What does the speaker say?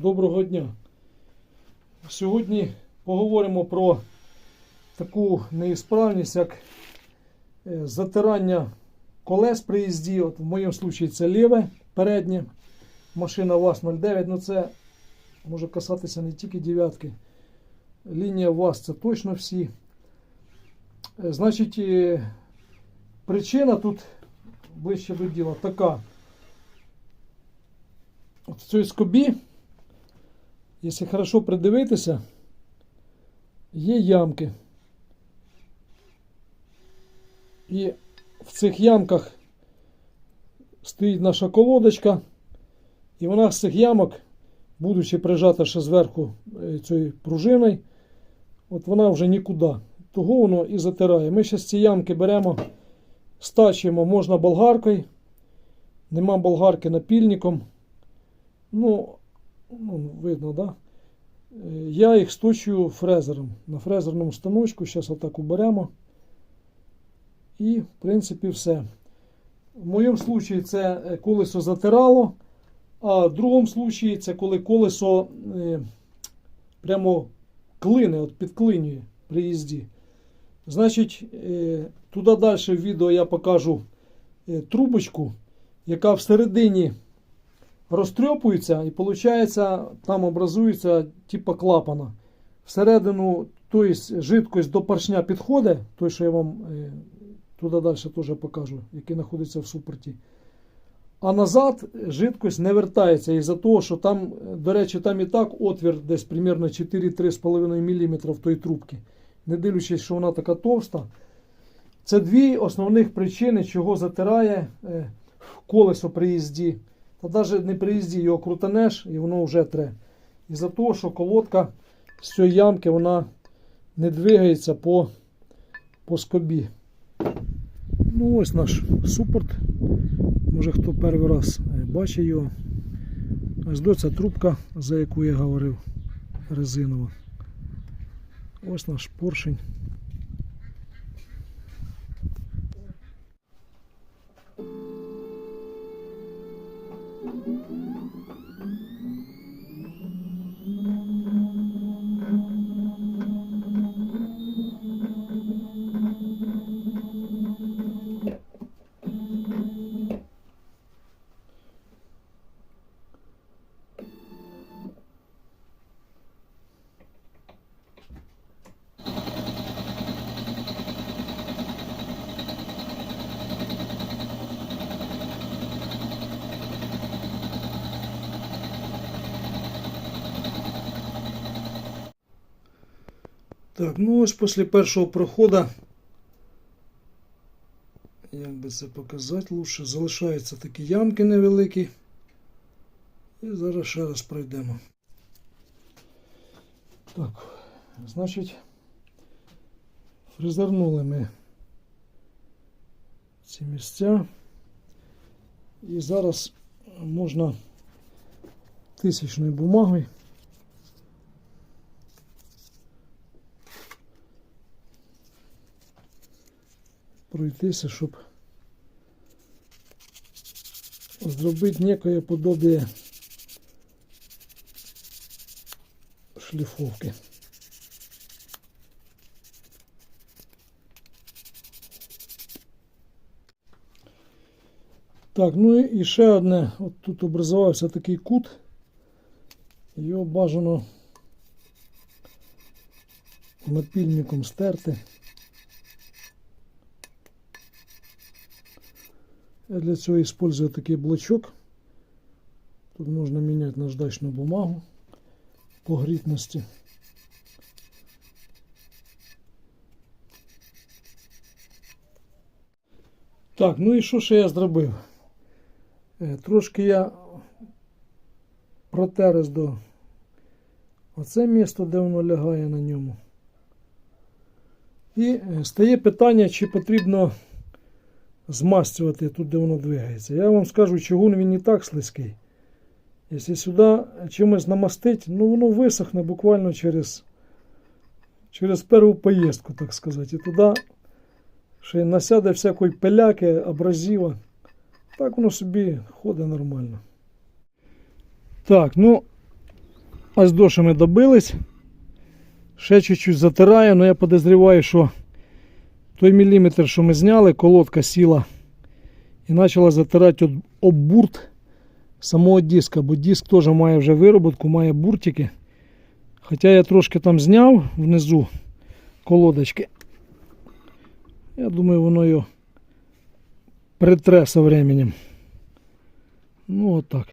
Доброго дня. Сьогодні поговоримо про таку неісправність, як е, затирання колес при їзді. От в моєму випадку це ліве переднє. Машина ВАЗ-09, ну це може касатися не тільки дев'ятки. Лінія ВАЗ це точно всі. Е, Значить, е, причина тут ближче до діла така. От в цій скобі, якщо хорошо придивитися, є ямки. І в цих ямках стоїть наша колодочка, і вона з цих ямок, будучи прижата ще зверху е, цією пружиною, от вона вже нікуди. Того воно і затирає. Ми зараз ці ямки беремо, стачуємо, можна болгаркою, нема болгарки напільником. Ну, ну видно, да? Е, Я їх сточую фрезером. На фрезерному станочку. Зараз отак уберемо. І, в принципі, все. В моєму випадку це е, колесо затирало, а в другому випадку це коли колесо е, прямо клине, от підклинює при їзді. Значить, туди далі в відео я покажу трубочку, яка всередині розтрьопується і виходить, там образується типа клапана. Всередину, тобто жидкость до поршня підходить, той, що я вам е, туди далі теж покажу, який знаходиться в супорті. А назад жидкость не вертається із-за того, що там, до речі, там і так отвір десь примерно 4-3,5 мм в той трубці. Не дивлячись, що вона така товста. Це дві основних причини, чого затирає е, колесо при їзді. Та навіть не при їзді його крутанеш і воно вже тре. Із-за того, що колодка з цієї ямки вона не двигається по, по скобі. Ну ось наш супорт. Може хто перший раз е, бачить його. Ось до ця трубка, за яку я говорив, резинова. Ось наш поршень. Так, ну ось після першого проходу, як би це показати лучше, залишаються такі ямки невеликі. І зараз ще раз пройдемо. Так, значить, фрезернули ми ці місця. І зараз можна тисячною бумагою пройтися, щоб зробити некое подобие шліфовки. Так, ну і ще одне. От тут образувався такий кут. Його бажано напільником стерти. Я для цього использую такий блочок. Тут можна міняти наждачну бумагу по грітності. Так, ну і що ще я зробив? Е, Трошки я протер ось до оце місто, де воно лягає на ньому. І е, стає питання, чи потрібно змастювати тут, де воно двигається. Я вам скажу, чого він не так слизький. Якщо сюди чимось намастить, ну воно висохне буквально через через першу поїздку, так сказати. І туди ще насяде всякої пиляки, абразива. Так воно собі ходить нормально. Так, ну, Ось до що ми добились. Ще чуть-чуть затираю, але я подозріваю, що той міліметр, що ми зняли, колодка сіла і почала затирати об- бурт самого диска, бо диск теж має вже вироботку, має буртики. Хоча я трошки там зняв внизу колодочки. Я думаю, воно його притре со временем. Ну, отак.